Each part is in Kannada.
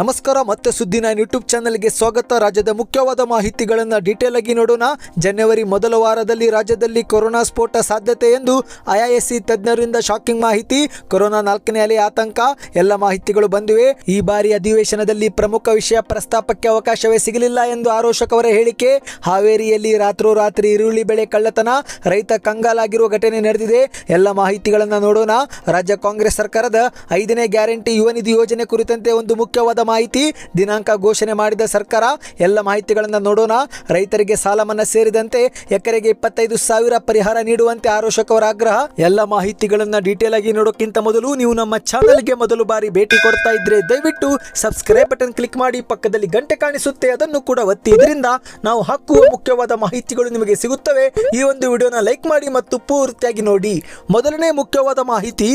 ನಮಸ್ಕಾರ, ಮತ್ತೆ ಸುದ್ದಿ ನೈನ್ ಯೂಟ್ಯೂಬ್ ಚಾನಲ್ಗೆ ಸ್ವಾಗತ. ರಾಜ್ಯದ ಮುಖ್ಯವಾದ ಮಾಹಿತಿಗಳನ್ನು ಡೀಟೇಲ್ ಆಗಿ ನೋಡೋಣ. ಜನವರಿ ಮೊದಲ ವಾರದಲ್ಲಿ ರಾಜ್ಯದಲ್ಲಿ ಕೊರೋನಾ ಸ್ಫೋಟ ಸಾಧ್ಯತೆ ಎಂದು ಐಐಎಸ್ಸಿ ತಜ್ಞರಿಂದ ಶಾಕಿಂಗ್ ಮಾಹಿತಿ. ಕೊರೋನಾ ನಾಲ್ಕನೇ ಅಲೆ ಆತಂಕ. ಎಲ್ಲ ಮಾಹಿತಿಗಳು ಬಂದಿವೆ. ಈ ಬಾರಿ ಅಧಿವೇಶನದಲ್ಲಿ ಪ್ರಮುಖ ವಿಷಯ ಪ್ರಸ್ತಾಪಕ್ಕೆ ಅವಕಾಶವೇ ಸಿಗಲಿಲ್ಲ ಎಂದು ಆರೋಶಕವರ ಹೇಳಿಕೆ. ಹಾವೇರಿಯಲ್ಲಿ ರಾತ್ರೋರಾತ್ರಿ ಈರುಳ್ಳಿ ಬೆಳೆ ಕಳ್ಳತನ. ರೈತ ಕಂಗಾಲಾಗಿರುವ ಘಟನೆ ನಡೆದಿದೆ. ಎಲ್ಲ ಮಾಹಿತಿಗಳನ್ನು ನೋಡೋಣ. ರಾಜ್ಯ ಕಾಂಗ್ರೆಸ್ ಸರ್ಕಾರದ ಐದನೇ ಗ್ಯಾರಂಟಿ ಯುವ ನಿಧಿ ಯೋಜನೆ ಕುರಿತಂತೆ ಒಂದು ಮುಖ್ಯವಾದ ಮಾಹಿತಿ, ದಿನಾಂಕ ಘೋಷಣೆ ಮಾಡಿದ ಸರ್ಕಾರ, ಎಲ್ಲ ಮಾಹಿತಿಗಳನ್ನು ನೋಡೋಣ. ರೈತರಿಗೆ ಸಾಲ ಮನ್ನಾ ಸೇರಿದಂತೆ ಎಕರೆಗೆ ಇಪ್ಪತ್ತೈದು ಸಾವಿರ ಪರಿಹಾರ ನೀಡುವಂತೆ ಆರೋಶಕವರ ಆಗ್ರಹ. ಎಲ್ಲ ಮಾಹಿತಿಗಳನ್ನ ಡೀಟೇಲ್ ಆಗಿ ನೋಡೋಕ್ಕಿಂತ ಮೊದಲು ನೀವು ನಮ್ಮ ಚಾನಲ್ಗೆ ಮೊದಲು ಬಾರಿ ಭೇಟಿ ಕೊಡ್ತಾ ಇದ್ರೆ ದಯವಿಟ್ಟು ಸಬ್ಸ್ಕ್ರೈಬ್ ಬಟನ್ ಕ್ಲಿಕ್ ಮಾಡಿ, ಪಕ್ಕದಲ್ಲಿ ಗಂಟೆ ಕಾಣಿಸುತ್ತೆ, ಅದನ್ನು ಕೂಡ ಒತ್ತಿ. ಇದರಿಂದ ನಾವು ಹಾಕುವ ಮುಖ್ಯವಾದ ಮಾಹಿತಿಗಳು ನಿಮಗೆ ಸಿಗುತ್ತವೆ. ಈ ಒಂದು ವಿಡಿಯೋನ ಲೈಕ್ ಮಾಡಿ ಮತ್ತು ಪೂರ್ತಿಯಾಗಿ ನೋಡಿ. ಮೊದಲನೇ ಮುಖ್ಯವಾದ ಮಾಹಿತಿ.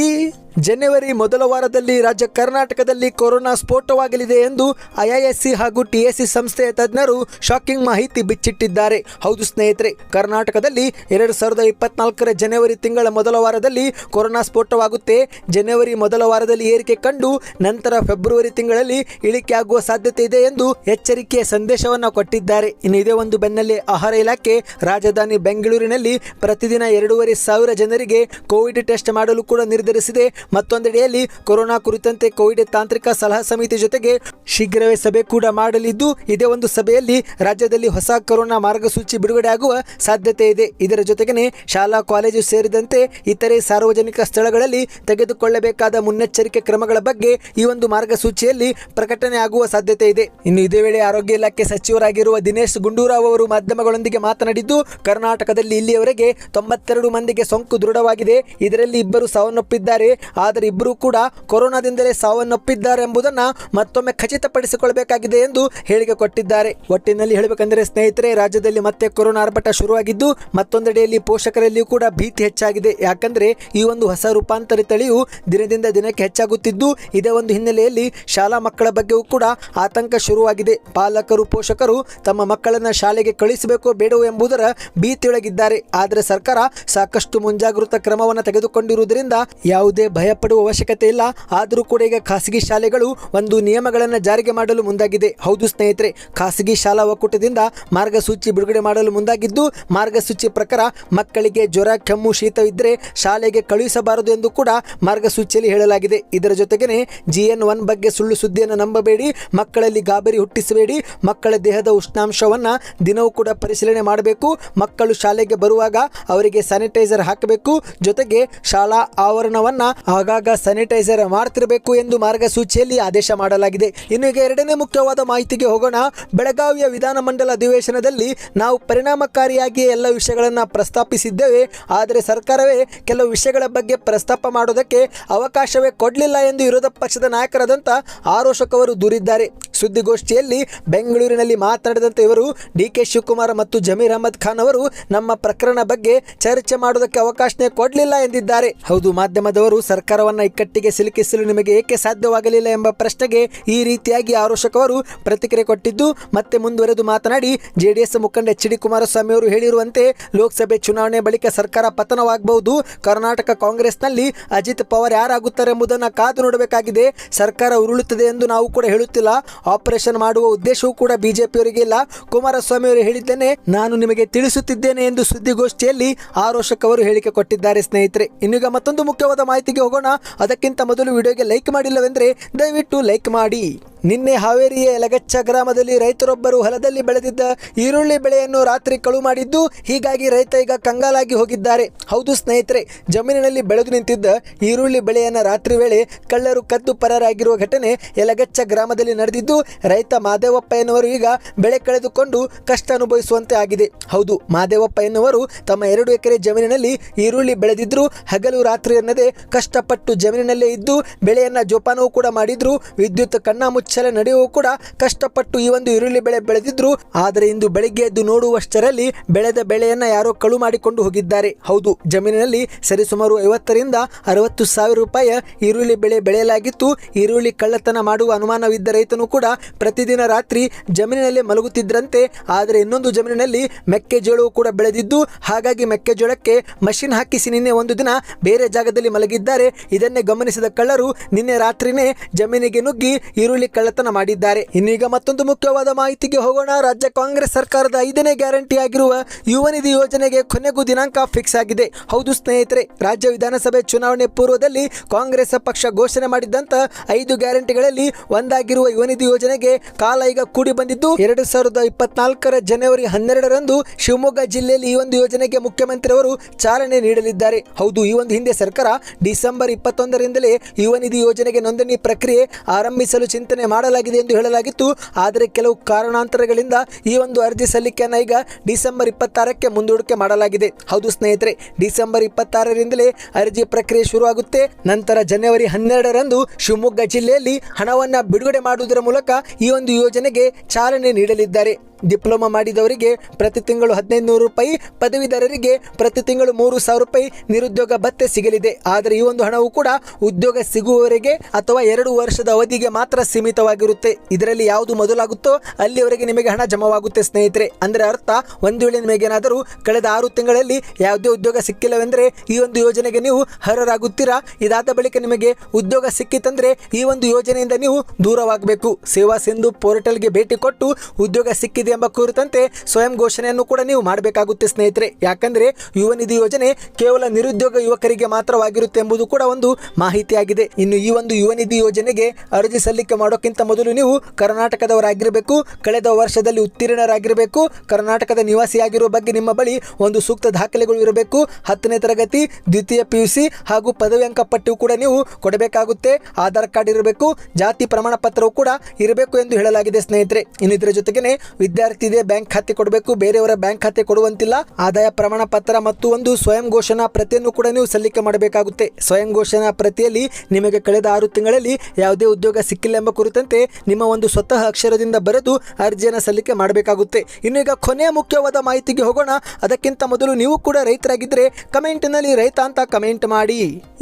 ಜನವರಿ ಮೊದಲ ವಾರದಲ್ಲಿ ರಾಜ್ಯ ಕರ್ನಾಟಕದಲ್ಲಿ ಕೊರೋನಾ ಸ್ಫೋಟವಾಗಲಿದೆ ಎಂದು ಐಐಎಸ್ಸಿ ಹಾಗೂ ಟಿಎಸ್ಸಿ ಸಂಸ್ಥೆಯ ತಜ್ಞರು ಶಾಕಿಂಗ್ ಮಾಹಿತಿ ಬಿಚ್ಚಿಟ್ಟಿದ್ದಾರೆ. ಹೌದು ಸ್ನೇಹಿತರೆ, ಕರ್ನಾಟಕದಲ್ಲಿ ಎರಡು ಸಾವಿರದ ಇಪ್ಪತ್ನಾಲ್ಕರ ಜನವರಿ ತಿಂಗಳ ಮೊದಲ ವಾರದಲ್ಲಿ ಕೊರೋನಾ ಸ್ಫೋಟವಾಗುತ್ತೆ. ಜನವರಿ ಮೊದಲ ವಾರದಲ್ಲಿ ಏರಿಕೆ ಕಂಡು ನಂತರ ಫೆಬ್ರವರಿ ತಿಂಗಳಲ್ಲಿ ಇಳಿಕೆ ಆಗುವ ಸಾಧ್ಯತೆ ಇದೆ ಎಂದು ಎಚ್ಚರಿಕೆಯ ಸಂದೇಶವನ್ನು ಕೊಟ್ಟಿದ್ದಾರೆ. ಇನ್ನು ಇದೇ ಒಂದು ಬೆನ್ನಲ್ಲೇ ಆಹಾರ ಇಲಾಖೆ ರಾಜಧಾನಿ ಬೆಂಗಳೂರಿನಲ್ಲಿ ಪ್ರತಿದಿನ ಎರಡೂವರೆ ಸಾವಿರ ಜನರಿಗೆ ಕೋವಿಡ್ ಟೆಸ್ಟ್ ಮಾಡಲು ಕೂಡ ನಿರ್ಧರಿಸಿದೆ. ಮತ್ತೊಂದೆಡೆಯಲ್ಲಿ ಕೊರೋನಾ ಕುರಿತಂತೆ ಕೋವಿಡ್ ತಾಂತ್ರಿಕ ಸಲಹಾ ಸಮಿತಿ ಜೊತೆಗೆ ಶೀಘ್ರವೇ ಸಭೆ ಕೂಡ ಮಾಡಲಿದ್ದು, ಇದೇ ಒಂದು ಸಭೆಯಲ್ಲಿ ರಾಜ್ಯದಲ್ಲಿ ಹೊಸ ಕೊರೋನಾ ಮಾರ್ಗಸೂಚಿ ಬಿಡುಗಡೆ ಆಗುವ ಸಾಧ್ಯತೆ ಇದೆ. ಇದರ ಜೊತೆಗೇ ಶಾಲಾ, ಕಾಲೇಜು ಸೇರಿದಂತೆ ಇತರೆ ಸಾರ್ವಜನಿಕ ಸ್ಥಳಗಳಲ್ಲಿ ತೆಗೆದುಕೊಳ್ಳಬೇಕಾದ ಮುನ್ನೆಚ್ಚರಿಕೆ ಕ್ರಮಗಳ ಬಗ್ಗೆ ಈ ಒಂದು ಮಾರ್ಗಸೂಚಿಯಲ್ಲಿ ಪ್ರಕಟಣೆ ಆಗುವ ಸಾಧ್ಯತೆ ಇದೆ. ಇನ್ನು ಇದೇ ವೇಳೆ ಆರೋಗ್ಯ ಇಲಾಖೆ ಸಚಿವರಾಗಿರುವ ದಿನೇಶ್ ಗುಂಡೂರಾವ್ ಅವರು ಮಾಧ್ಯಮಗಳೊಂದಿಗೆ ಮಾತನಾಡಿದ್ದು, ಕರ್ನಾಟಕದಲ್ಲಿ ಇಲ್ಲಿಯವರೆಗೆ ತೊಂಬತ್ತೆರಡು ಮಂದಿಗೆ ಸೋಂಕು ದೃಢವಾಗಿದೆ. ಇದರಲ್ಲಿ ಇಬ್ಬರು ಸಾವನ್ನಪ್ಪಿದ್ದಾರೆ. ಆದರೆ ಇಬ್ಬರೂ ಕೂಡ ಕೊರೋನಾದಿಂದಲೇ ಸಾವನ್ನಪ್ಪಿದ್ದಾರೆ ಎಂಬುದನ್ನ ಮತ್ತೊಮ್ಮೆ ಖಚಿತಪಡಿಸಿಕೊಳ್ಳಬೇಕಾಗಿದೆ ಎಂದು ಹೇಳಿಕೆ ಕೊಟ್ಟಿದ್ದಾರೆ. ಒಟ್ಟಿನಲ್ಲಿ ಹೇಳಬೇಕೆಂದರೆ ಸ್ನೇಹಿತರೆ, ರಾಜ್ಯದಲ್ಲಿ ಮತ್ತೆ ಕೊರೋನಾ ಆರ್ಭಟ ಶುರುವಾಗಿದ್ದು ಮತ್ತೊಂದೆಡೆಯಲ್ಲಿ ಪೋಷಕರಲ್ಲಿಯೂ ಕೂಡ ಭೀತಿ ಹೆಚ್ಚಾಗಿದೆ. ಯಾಕಂದ್ರೆ ಈ ಒಂದು ಹೊಸ ರೂಪಾಂತರ ತಳಿಯು ದಿನದಿಂದ ದಿನಕ್ಕೆ ಹೆಚ್ಚಾಗುತ್ತಿದ್ದು, ಇದೇ ಒಂದು ಹಿನ್ನೆಲೆಯಲ್ಲಿ ಶಾಲಾ ಮಕ್ಕಳ ಬಗ್ಗೆಯೂ ಕೂಡ ಆತಂಕ ಶುರುವಾಗಿದೆ. ಪಾಲಕರು, ಪೋಷಕರು ತಮ್ಮ ಮಕ್ಕಳನ್ನ ಶಾಲೆಗೆ ಕಳಿಸಬೇಕೋ ಬೇಡವೋ ಎಂಬುದರ ಭೀತಿಯೊಳಗಿದ್ದಾರೆ. ಆದರೆ ಸರ್ಕಾರ ಸಾಕಷ್ಟು ಮುಂಜಾಗೃತ ಕ್ರಮವನ್ನು ತೆಗೆದುಕೊಂಡಿರುವುದರಿಂದ ಯಾವುದೇ ಭಯ ಪಡುವ ಅವಶ್ಯಕತೆ ಇಲ್ಲ. ಆದರೂ ಕೂಡ ಈಗ ಖಾಸಗಿ ಶಾಲೆಗಳು ಒಂದು ನಿಯಮಗಳನ್ನು ಜಾರಿಗೆ ಮಾಡಲು ಮುಂದಾಗಿದೆ. ಹೌದು ಸ್ನೇಹಿತರೆ, ಖಾಸಗಿ ಶಾಲಾ ಒಕ್ಕೂಟದಿಂದ ಮಾರ್ಗಸೂಚಿ ಬಿಡುಗಡೆ ಮಾಡಲು ಮುಂದಾಗಿದ್ದು, ಮಾರ್ಗಸೂಚಿ ಪ್ರಕಾರ ಮಕ್ಕಳಿಗೆ ಜ್ವರ, ಕೆಮ್ಮು, ಶೀತ ಇದ್ದರೆ ಶಾಲೆಗೆ ಕಳುಹಿಸಬಾರದು ಎಂದು ಕೂಡ ಮಾರ್ಗಸೂಚಿಯಲ್ಲಿ ಹೇಳಲಾಗಿದೆ. ಇದರ ಜೊತೆಗೇನೆ ಜಿ ಎನ್ ಒನ್ ಬಗ್ಗೆ ಸುಳ್ಳು ಸುದ್ದಿಯನ್ನು ನಂಬಬೇಡಿ, ಮಕ್ಕಳಲ್ಲಿ ಗಾಬರಿ ಹುಟ್ಟಿಸಬೇಡಿ, ಮಕ್ಕಳ ದೇಹದ ಉಷ್ಣಾಂಶವನ್ನು ದಿನವೂ ಕೂಡ ಪರಿಶೀಲನೆ ಮಾಡಬೇಕು. ಮಕ್ಕಳು ಶಾಲೆಗೆ ಬರುವಾಗ ಅವರಿಗೆ ಸ್ಯಾನಿಟೈಸರ್ ಹಾಕಬೇಕು. ಜೊತೆಗೆ ಶಾಲಾ ಆವರಣವನ್ನ ಆಗಾಗ ಸ್ಯಾನಿಟೈಸರ್ ಮಾಡ್ತಿರಬೇಕು ಎಂದು ಮಾರ್ಗಸೂಚಿಯಲ್ಲಿ ಆದೇಶ ಮಾಡಲಾಗಿದೆ. ಇನ್ನು ಈಗ ಎರಡನೇ ಮುಖ್ಯವಾದ ಮಾಹಿತಿಗೆ ಹೋಗೋಣ. ಬೆಳಗಾವಿಯ ವಿಧಾನಮಂಡಲ ಅಧಿವೇಶನದಲ್ಲಿ ನಾವು ಪರಿಣಾಮಕಾರಿಯಾಗಿ ಎಲ್ಲ ವಿಷಯಗಳನ್ನು ಪ್ರಸ್ತಾಪಿಸಿದ್ದೇವೆ. ಆದರೆ ಸರ್ಕಾರವೇ ಕೆಲವು ವಿಷಯಗಳ ಬಗ್ಗೆ ಪ್ರಸ್ತಾಪ ಮಾಡೋದಕ್ಕೆ ಅವಕಾಶವೇ ಕೊಡಲಿಲ್ಲ ಎಂದು ವಿರೋಧ ಪಕ್ಷದ ನಾಯಕರಾದಂಥ ಆರೋಷಕವರು ದೂರಿದ್ದಾರೆ. ಸುದ್ದಿಗೋಷ್ಠಿಯಲ್ಲಿ ಬೆಂಗಳೂರಿನಲ್ಲಿ ಮಾತನಾಡಿದಂತೆ ಇವರು ಡಿ ಕೆ ಶಿವಕುಮಾರ್ ಮತ್ತು ಜಮೀರ್ ಅಹಮದ್ ಖಾನ್ ಅವರು ನಮ್ಮ ಪ್ರಕರಣ ಬಗ್ಗೆ ಚರ್ಚೆ ಮಾಡೋದಕ್ಕೆ ಅವಕಾಶನೇ ಕೊಡಲಿಲ್ಲ ಎಂದಿದ್ದಾರೆ. ಹೌದು, ಮಾಧ್ಯಮದವರು ಸರ್ಕಾರವನ್ನ ಇಕ್ಕಟ್ಟಿಗೆ ಸಿಲುಕಿಸಲು ನಿಮಗೆ ಏಕೆ ಸಾಧ್ಯವಾಗಲಿಲ್ಲ ಎಂಬ ಪ್ರಶ್ನೆಗೆ ಈ ರೀತಿಯಾಗಿ ಆರೋಶಕ್ ಅವರು ಪ್ರತಿಕ್ರಿಯೆ ಕೊಟ್ಟಿದ್ದು, ಮತ್ತೆ ಮುಂದುವರೆದು ಮಾತನಾಡಿ, ಜೆಡಿಎಸ್ ಮುಖಂಡ ಎಚ್ ಡಿ ಕುಮಾರಸ್ವಾಮಿ ಅವರು ಹೇಳಿರುವಂತೆ ಲೋಕಸಭೆ ಚುನಾವಣೆ ಬಳಿಕ ಸರ್ಕಾರ ಪತನವಾಗಬಹುದು. ಕರ್ನಾಟಕ ಕಾಂಗ್ರೆಸ್ನಲ್ಲಿ ಅಜಿತ್ ಪವಾರ್ ಯಾರಾಗುತ್ತಾರೆ ಎಂಬುದನ್ನು ಕಾದು ನೋಡಬೇಕಾಗಿದೆ. ಸರ್ಕಾರ ಉರುಳುತ್ತದೆ ಎಂದು ನಾವು ಕೂಡ ಹೇಳುತ್ತಿಲ್ಲ. ಆಪರೇಷನ್ ಮಾಡುವ ಉದ್ದೇಶವೂ ಕೂಡ ಬಿಜೆಪಿಯವರಿಗೆ ಇಲ್ಲ. ಕುಮಾರಸ್ವಾಮಿ ಅವರು ಹೇಳಿದ್ದೇನೆ, ನಾನು ನಿಮಗೆ ತಿಳಿಸುತ್ತಿದ್ದೇನೆ ಎಂದು ಸುದ್ದಿಗೋಷ್ಠಿಯಲ್ಲಿ ಆರೋಶಕ್ ಅವರು ಹೇಳಿಕೆ ಕೊಟ್ಟಿದ್ದಾರೆ ಸ್ನೇಹಿತರೆ. ಇನ್ನೀಗ ಮತ್ತೊಂದು ಮುಖ್ಯವಾದ ಮಾಹಿತಿಗೆ ಹೋಗೋಣ. ಅದಕ್ಕಿಂತ ಮೊದಲು ವಿಡಿಯೋಗೆ ಲೈಕ್ ಮಾಡಿಲ್ಲವೆಂದರೆ ದಯವಿಟ್ಟು ಲೈಕ್ ಮಾಡಿ. ನಿನ್ನೆ ಹಾವೇರಿಯ ಎಲಗಚ್ಚ ಗ್ರಾಮದಲ್ಲಿ ರೈತರೊಬ್ಬರು ಹೊಲದಲ್ಲಿ ಬೆಳೆದಿದ್ದ ಈರುಳ್ಳಿ ಬೆಳೆಯನ್ನು ರಾತ್ರಿ ಕಳು ಮಾಡಿದ್ದು, ಹೀಗಾಗಿ ರೈತ ಈಗ ಕಂಗಾಲಾಗಿ ಹೋಗಿದ್ದಾರೆ. ಹೌದು ಸ್ನೇಹಿತರೆ, ಜಮೀನಿನಲ್ಲಿ ಬೆಳೆದು ನಿಂತಿದ್ದ ಈರುಳ್ಳಿ ಬೆಳೆಯನ್ನು ರಾತ್ರಿ ವೇಳೆ ಕಳ್ಳರು ಕದ್ದು ಪರಾರಾಗಿರುವ ಘಟನೆ ಯಲಗಚ್ಚ ಗ್ರಾಮದಲ್ಲಿ ನಡೆದಿದ್ದು, ರೈತ ಮಾದೇವಪ್ಪ ಎನ್ನುವರು ಈಗ ಬೆಳೆ ಕಳೆದುಕೊಂಡು ಕಷ್ಟ ಅನುಭವಿಸುವಂತೆ ಆಗಿದೆ. ಹೌದು, ಮಾದೇವಪ್ಪ ಎನ್ನುವರು ತಮ್ಮ ಎರಡು ಎಕರೆ ಜಮೀನಿನಲ್ಲಿ ಈರುಳ್ಳಿ ಬೆಳೆದಿದ್ರು, ಹಗಲು ರಾತ್ರಿ ಅನ್ನದೇ ಕಷ್ಟಪಟ್ಟು ಜಮೀನಿನಲ್ಲೇ ಇದ್ದು, ಬೆಳೆಯನ್ನ ಜೋಪಾನವೂ ಕೂಡ ಮಾಡಿದ್ರು, ವಿದ್ಯುತ್ ಕಣ್ಣ ಮುಚ್ಚಲೆ ನಡೆಯುವ ಕೂಡ ಕಷ್ಟಪಟ್ಟು ಈ ಒಂದು ಈರುಳ್ಳಿ ಬೆಳೆ ಬೆಳೆದಿದ್ರು. ಆದರೆ ಇಂದು ಬೆಳಿಗ್ಗೆ ಎದ್ದು ನೋಡುವಷ್ಟರಲ್ಲಿ ಬೆಳೆದ ಬೆಳೆಯನ್ನ ಯಾರೋ ಕಳು ಮಾಡಿಕೊಂಡು ಹೋಗಿದ್ದಾರೆ. ಹೌದು, ಜಮೀನಿನಲ್ಲಿ ಸರಿಸುಮಾರು ಐವತ್ತರಿಂದ ಅರವತ್ತು ಸಾವಿರ ರೂಪಾಯಿ ಈರುಳ್ಳಿ ಬೆಳೆ ಬೆಳೆಯಲಾಗಿತ್ತು. ಈರುಳ್ಳಿ ಕಳ್ಳತನ ಮಾಡುವ ಅನುಮಾನವಿದ್ದ ರೈತನು ಕೂಡ ಪ್ರತಿದಿನ ರಾತ್ರಿ ಜಮೀನಿನಲ್ಲಿ ಮಲಗುತ್ತಿದ್ದರಂತೆ ಆದರೆ ಇನ್ನೊಂದು ಜಮೀನಿನಲ್ಲಿ ಮೆಕ್ಕೆಜೋಳವು ಕೂಡ ಬೆಳೆದಿದ್ದು, ಹಾಗಾಗಿ ಮೆಕ್ಕೆಜೋಳಕ್ಕೆ ಮಷಿನ್ ಹಾಕಿಸಿ ನಿನ್ನೆ ಒಂದು ದಿನ ಬೇರೆ ಜಾಗದಲ್ಲಿ ಮಲಗಿದ್ದಾರೆ. ಇದನ್ನೇ ಗಮನಿಸಿದ ಕಳ್ಳರು ನಿನ್ನೆ ರಾತ್ರಿನೇ ಜಮೀನಿಗೆ ನುಗ್ಗಿ ಈರುಳ್ಳಿ ಕಳ್ಳತನ ಮಾಡಿದ್ದಾರೆ. ಇನ್ನೀಗ ಮತ್ತೊಂದು ಮುಖ್ಯವಾದ ಮಾಹಿತಿಗೆ ಹೋಗೋಣ. ರಾಜ್ಯ ಕಾಂಗ್ರೆಸ್ ಸರ್ಕಾರದ ಐದನೇ ಗ್ಯಾರಂಟಿ ಆಗಿರುವ ಯುವ ನಿಧಿ ಯೋಜನೆಗೆ ಕೊನೆಗೂ ದಿನಾಂಕ ಫಿಕ್ಸ್ ಆಗಿದೆ. ಹೌದು ಸ್ನೇಹಿತರೆ, ರಾಜ್ಯ ವಿಧಾನಸಭೆ ಚುನಾವಣೆ ಪೂರ್ವದಲ್ಲಿ ಕಾಂಗ್ರೆಸ್ ಪಕ್ಷ ಘೋಷಣೆ ಮಾಡಿದ್ದಂತ ಐದು ಗ್ಯಾರಂಟಿಗಳಲ್ಲಿ ಒಂದಾಗಿರುವ ಯುವ ನಿಧಿ ಯೋಜನೆಗೆ ಕಾಲ ಈಗ ಕೂಡಿ ಬಂದಿದ್ದು, ಎರಡು ಸಾವಿರದ ಇಪ್ಪತ್ನಾಲ್ಕರ ಜನವರಿ ಹನ್ನೆರಡರಂದು ಶಿವಮೊಗ್ಗ ಜಿಲ್ಲೆಯಲ್ಲಿ ಈ ಒಂದು ಯೋಜನೆಗೆ ಮುಖ್ಯಮಂತ್ರಿಯವರು ಚಾಲನೆ ನೀಡಲಿದ್ದಾರೆ. ಹೌದು, ಈ ಒಂದು ಹಿಂದೆ ಸರ್ಕಾರ ಡಿಸೆಂಬರ್ ಇಪ್ಪತ್ತೊಂದರಿಂದಲೇ ಯುವ ನಿಧಿ ಯೋಜನೆಗೆ ನೋಂದಣಿ ಪ್ರಕ್ರಿಯೆ ಆರಂಭಿಸಲು ಚಿಂತನೆ ಮಾಡಲಾಗಿದೆ ಎಂದು ಹೇಳಲಾಗಿತ್ತು. ಆದರೆ ಕೆಲವು ಕಾರಣಾಂತರಗಳಿಂದ ಈ ಒಂದು ಅರ್ಜಿ ಸಲ್ಲಿಕೆಯನ್ನು ಈಗ ಡಿಸೆಂಬರ್ ಇಪ್ಪತ್ತಾರಕ್ಕೆ ಮುಂದೂಡಿಕೆ ಮಾಡಲಾಗಿದೆ. ಹೌದು ಸ್ನೇಹಿತರೆ, ಡಿಸೆಂಬರ್ ಇಪ್ಪತ್ತಾರರಿಂದಲೇ ಅರ್ಜಿ ಪ್ರಕ್ರಿಯೆ ಶುರುವಾಗುತ್ತೆ. ನಂತರ ಜನವರಿ ಹನ್ನೆರಡರಂದು ಶಿವಮೊಗ್ಗ ಜಿಲ್ಲೆಯಲ್ಲಿ ಹಣವನ್ನು ಬಿಡುಗಡೆ ಮಾಡುವುದರ ಮೂಲಕ ಈ ಒಂದು ಯೋಜನೆಗೆ ಚಾಲನೆ ನೀಡಲಿದ್ದಾರೆ. ಡಿಪ್ಲೊಮಾ ಮಾಡಿದವರಿಗೆ ಪ್ರತಿ ತಿಂಗಳು ಹದಿನೈದು ನೂರು ರೂಪಾಯಿ, ಪದವೀಧರರಿಗೆ ಪ್ರತಿ ತಿಂಗಳು ಮೂರು ಸಾವಿರ ರೂಪಾಯಿ ನಿರುದ್ಯೋಗ ಭತ್ಯೆ ಸಿಗಲಿದೆ. ಆದರೆ ಈ ಒಂದು ಹಣವು ಕೂಡ ಉದ್ಯೋಗ ಸಿಗುವವರೆಗೆ ಅಥವಾ ಎರಡು ವರ್ಷದ ಅವಧಿಗೆ ಮಾತ್ರ ಸೀಮಿತವಾಗಿರುತ್ತೆ. ಇದರಲ್ಲಿ ಯಾವುದು ಮೊದಲಾಗುತ್ತೋ ಅಲ್ಲಿವರೆಗೆ ನಿಮಗೆ ಹಣ ಜಮವಾಗುತ್ತೆ ಸ್ನೇಹಿತರೆ. ಅಂದರೆ ಅರ್ಥ, ಒಂದು ವೇಳೆ ನಿಮಗೇನಾದರೂ ಕಳೆದ ಆರು ತಿಂಗಳಲ್ಲಿ ಯಾವುದೇ ಉದ್ಯೋಗ ಸಿಕ್ಕಿಲ್ಲವೆಂದರೆ ಈ ಒಂದು ಯೋಜನೆಗೆ ನೀವು ಹರರಾಗುತ್ತೀರಾ ಇದಾದ ಬಳಿಕ ನಿಮಗೆ ಉದ್ಯೋಗ ಸಿಕ್ಕಿತಂದರೆ ಈ ಒಂದು ಯೋಜನೆಯಿಂದ ನೀವು ದೂರವಾಗಬೇಕು. ಸೇವಾ ಸಿಂಧು ಪೋರ್ಟಲ್ಗೆ ಭೇಟಿ ಕೊಟ್ಟು ಉದ್ಯೋಗ ಸಿಕ್ಕಿದೆ ಎಂಬ ಕುರಿತಂತೆ ಸ್ವಯಂ ಘೋಷಣೆಯನ್ನು ಕೂಡ ನೀವು ಮಾಡಬೇಕಾಗುತ್ತೆ, ಸ್ನೇಹಿತರೆ. ಯಾಕಂದ್ರೆ ಯುವ ನಿಧಿ ಯೋಜನೆ ಕೇವಲ ನಿರುದ್ಯೋಗ ಯುವಕರಿಗೆ ಮಾತ್ರವಾಗಿರುತ್ತೆ ಎಂಬುದು ಕೂಡ ಒಂದು ಮಾಹಿತಿಯಾಗಿದೆ. ಇನ್ನು ಈ ಒಂದು ಯುವ ನಿಧಿ ಯೋಜನೆಗೆ ಅರ್ಜಿ ಸಲ್ಲಿಕೆ ಮಾಡೋಕ್ಕಿಂತ ಮೊದಲು ನೀವು ಕರ್ನಾಟಕದವರಾಗಿರಬೇಕು, ಕಳೆದ ವರ್ಷದಲ್ಲಿ ಉತ್ತೀರ್ಣರಾಗಿರಬೇಕು, ಕರ್ನಾಟಕದ ನಿವಾಸಿಯಾಗಿರುವ ಬಗ್ಗೆ ನಿಮ್ಮ ಬಳಿ ಒಂದು ಸೂಕ್ತ ದಾಖಲೆಗಳು ಇರಬೇಕು, ಹತ್ತನೇ ತರಗತಿ, ದ್ವಿತೀಯ ಪಿ ಯು ಸಿ ಹಾಗೂ ಪದವಿ ಅಂಕ ಪಟ್ಟಿಯು ಕೂಡ ನೀವು ಕೊಡಬೇಕಾಗುತ್ತೆ, ಆಧಾರ್ ಕಾರ್ಡ್ ಇರಬೇಕು, ಜಾತಿ ಪ್ರಮಾಣ ಪತ್ರವು ಕೂಡ ಇರಬೇಕು ಎಂದು ಹೇಳಲಾಗಿದೆ, ಸ್ನೇಹಿತರೆ. ಇನ್ನು ಇದರ ಜೊತೆಗೇನೆ ವಿದ್ಯಾರ್ಥಿ ಇದೆ ಬ್ಯಾಂಕ್ ಖಾತೆ ಕೊಡಬೇಕು, ಬೇರೆಯವರ ಬ್ಯಾಂಕ್ ಖಾತೆ ಕೊಡುವಂತಿಲ್ಲ. ಆದಾಯ ಪ್ರಮಾಣ ಪತ್ರ ಮತ್ತು ಒಂದು ಸ್ವಯಂ ಘೋಷಣಾ ಪ್ರತಿಯನ್ನು ಕೂಡ ನೀವು ಸಲ್ಲಿಕೆ ಮಾಡಬೇಕಾಗುತ್ತೆ. ಸ್ವಯಂ ಘೋಷಣಾ ಪ್ರತಿಯಲ್ಲಿ ನಿಮಗೆ ಕಳೆದ ಆರು ತಿಂಗಳಲ್ಲಿ ಯಾವುದೇ ಉದ್ಯೋಗ ಸಿಕ್ಕಿಲ್ಲ ಎಂಬ ಕುರಿತಂತೆ ನಿಮ್ಮ ಒಂದು ಸ್ವತಃ ಅಕ್ಷರದಿಂದ ಬರೆದು ಅರ್ಜಿಯನ್ನು ಸಲ್ಲಿಕೆ ಮಾಡಬೇಕಾಗುತ್ತೆ. ಇನ್ನು ಈಗ ಕೊನೆಯ ಮುಖ್ಯವಾದ ಮಾಹಿತಿಗೆ ಹೋಗೋಣ. ಅದಕ್ಕಿಂತ ಮೊದಲು ನೀವು ಕೂಡ ರೈತರಾಗಿದ್ದರೆ ಕಮೆಂಟ್ನಲ್ಲಿ ರೈತ ಅಂತ ಕಮೆಂಟ್ ಮಾಡಿ.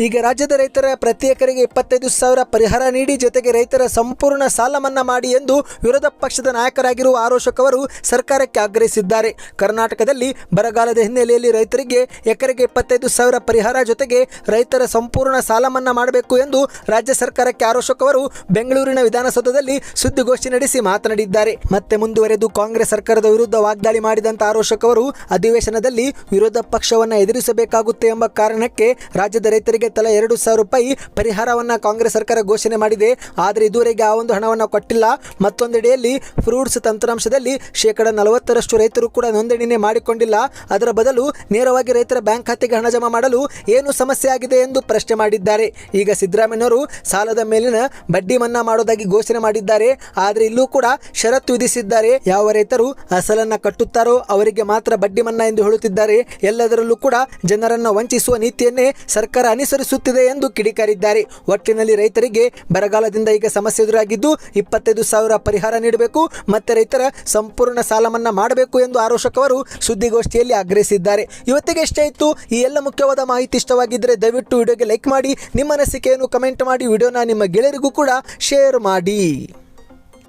ಈಗ ರಾಜ್ಯದ ರೈತರ ಪ್ರತಿ ಎಕರೆಗೆ ಇಪ್ಪತ್ತೈದು ಸಾವಿರ ಪರಿಹಾರ ನೀಡಿ, ಜೊತೆಗೆ ರೈತರ ಸಂಪೂರ್ಣ ಸಾಲ ಮನ್ನಾ ಮಾಡಿ ಎಂದು ವಿರೋಧ ಪಕ್ಷದ ನಾಯಕರಾಗಿರುವ ಆರೋಶಕ್ ಅವರು ಸರ್ಕಾರಕ್ಕೆ ಆಗ್ರಹಿಸಿದ್ದಾರೆ. ಕರ್ನಾಟಕದಲ್ಲಿ ಬರಗಾಲದ ಹಿನ್ನೆಲೆಯಲ್ಲಿ ರೈತರಿಗೆ ಎಕರೆಗೆ ಇಪ್ಪತ್ತೈದು ಸಾವಿರ ಪರಿಹಾರ ಜೊತೆಗೆ ರೈತರ ಸಂಪೂರ್ಣ ಸಾಲ ಮನ್ನಾ ಮಾಡಬೇಕು ಎಂದು ರಾಜ್ಯ ಸರ್ಕಾರಕ್ಕೆ ಆರೋಶಕ್ ಅವರು ಬೆಂಗಳೂರಿನ ವಿಧಾನಸೌಧದಲ್ಲಿ ಸುದ್ದಿಗೋಷ್ಠಿ ನಡೆಸಿ ಮಾತನಾಡಿದ್ದಾರೆ. ಮತ್ತೆ ಮುಂದುವರೆದು ಕಾಂಗ್ರೆಸ್ ಸರ್ಕಾರದ ವಿರುದ್ಧ ವಾಗ್ದಾಳಿ ಮಾಡಿದಂತ ಆರೋಶಕ್ ಅವರು ಅಧಿವೇಶನದಲ್ಲಿ ವಿರೋಧ ಪಕ್ಷವನ್ನ ಎದುರಿಸಬೇಕಾಗುತ್ತೆ ಎಂಬ ಕಾರಣಕ್ಕೆ ರಾಜ್ಯದ ರೈತರಿಗೆ ತಲಾ ಎರಡು ಸಾವಿರ ರೂಪಾಯಿ ಪರಿಹಾರವನ್ನ ಕಾಂಗ್ರೆಸ್ ಸರ್ಕಾರ ಘೋಷಣೆ ಮಾಡಿದೆ. ಆದರೆ ಇದುವರೆಗೆ ಆ ಒಂದು ಹಣವನ್ನು ಕೊಟ್ಟಿಲ್ಲ. ಮತ್ತೊಂದೆಡೆಯಲ್ಲಿ ಫ್ರೂಟ್ಸ್ ತಂತ್ರಾಂಶದಲ್ಲಿ ಶೇಕಡ ನಲವತ್ತರಷ್ಟು ರೈತರು ಕೂಡ ನೋಂದಣಿನೇ ಮಾಡಿಕೊಂಡಿಲ್ಲ. ಅದರ ಬದಲು ನೇರವಾಗಿ ರೈತರ ಬ್ಯಾಂಕ್ ಖಾತೆಗೆ ಹಣ ಜಮಾ ಮಾಡಲು ಏನು ಸಮಸ್ಯೆ ಆಗಿದೆ ಎಂದು ಪ್ರಶ್ನೆ ಮಾಡಿದ್ದಾರೆ. ಈಗ ಸಿದ್ದರಾಮಯ್ಯನವರು ಸಾಲದ ಮೇಲಿನ ಬಡ್ಡಿ ಮನ್ನಾ ಮಾಡೋದಾಗಿ ಘೋಷಣೆ ಮಾಡಿದ್ದಾರೆ. ಆದರೆ ಇಲ್ಲೂ ಕೂಡ ಷರತ್ತು ವಿಧಿಸಿದ್ದಾರೆ. ಯಾವ ರೈತರು ಅಸಲನ್ನ ಕಟ್ಟುತ್ತಾರೋ ಅವರಿಗೆ ಮಾತ್ರ ಬಡ್ಡಿ ಮನ್ನಾ ಎಂದು ಹೇಳುತ್ತಿದ್ದಾರೆ. ಎಲ್ಲದರಲ್ಲೂ ಕೂಡ ಜನರನ್ನು ವಂಚಿಸುವ ನೀತಿಯನ್ನೇ ಸರ್ಕಾರ ಅನುಸರಿಸುತ್ತಿದೆ ಎಂದು ಕಿಡಿಕಾರಿದ್ದಾರೆ. ಒಟ್ಟಿನಲ್ಲಿ ರೈತರಿಗೆ ಬರಗಾಲದಿಂದ ಈಗ ಸಮಸ್ಯೆ ಎದುರಾಗಿದ್ದು ಇಪ್ಪತ್ತೈದು ಸಾವಿರ ಪರಿಹಾರ ನೀಡಬೇಕು. ಮತ್ತೆ ರೈತರ ಸಂಪೂರ್ಣ ಸಾಲ ಮನ್ನಾ ಮಾಡಬೇಕು ಎಂದು ಆರೋಶಕವರು ಸುದ್ದಿಗೋಷ್ಠಿಯಲ್ಲಿ ಆಗ್ರಹಿಸಿದ್ದಾರೆ. ಇವತ್ತಿಗೆ ಇಷ್ಟೇ ಇತ್ತು. ಈ ಎಲ್ಲ ಮುಖ್ಯವಾದ ಮಾಹಿತಿ ಇಷ್ಟವಾಗಿದ್ದರೆ ದಯವಿಟ್ಟು ವಿಡಿಯೋಗೆ ಲೈಕ್ ಮಾಡಿ, ನಿಮ್ಮ ಅನಿಸಿಕೆಯನ್ನು ಕಮೆಂಟ್ ಮಾಡಿ, ವಿಡಿಯೋನ ನಿಮ್ಮ ಗೆಳೆಯರಿಗೂ ಕೂಡ ಶೇರ್ ಮಾಡಿ.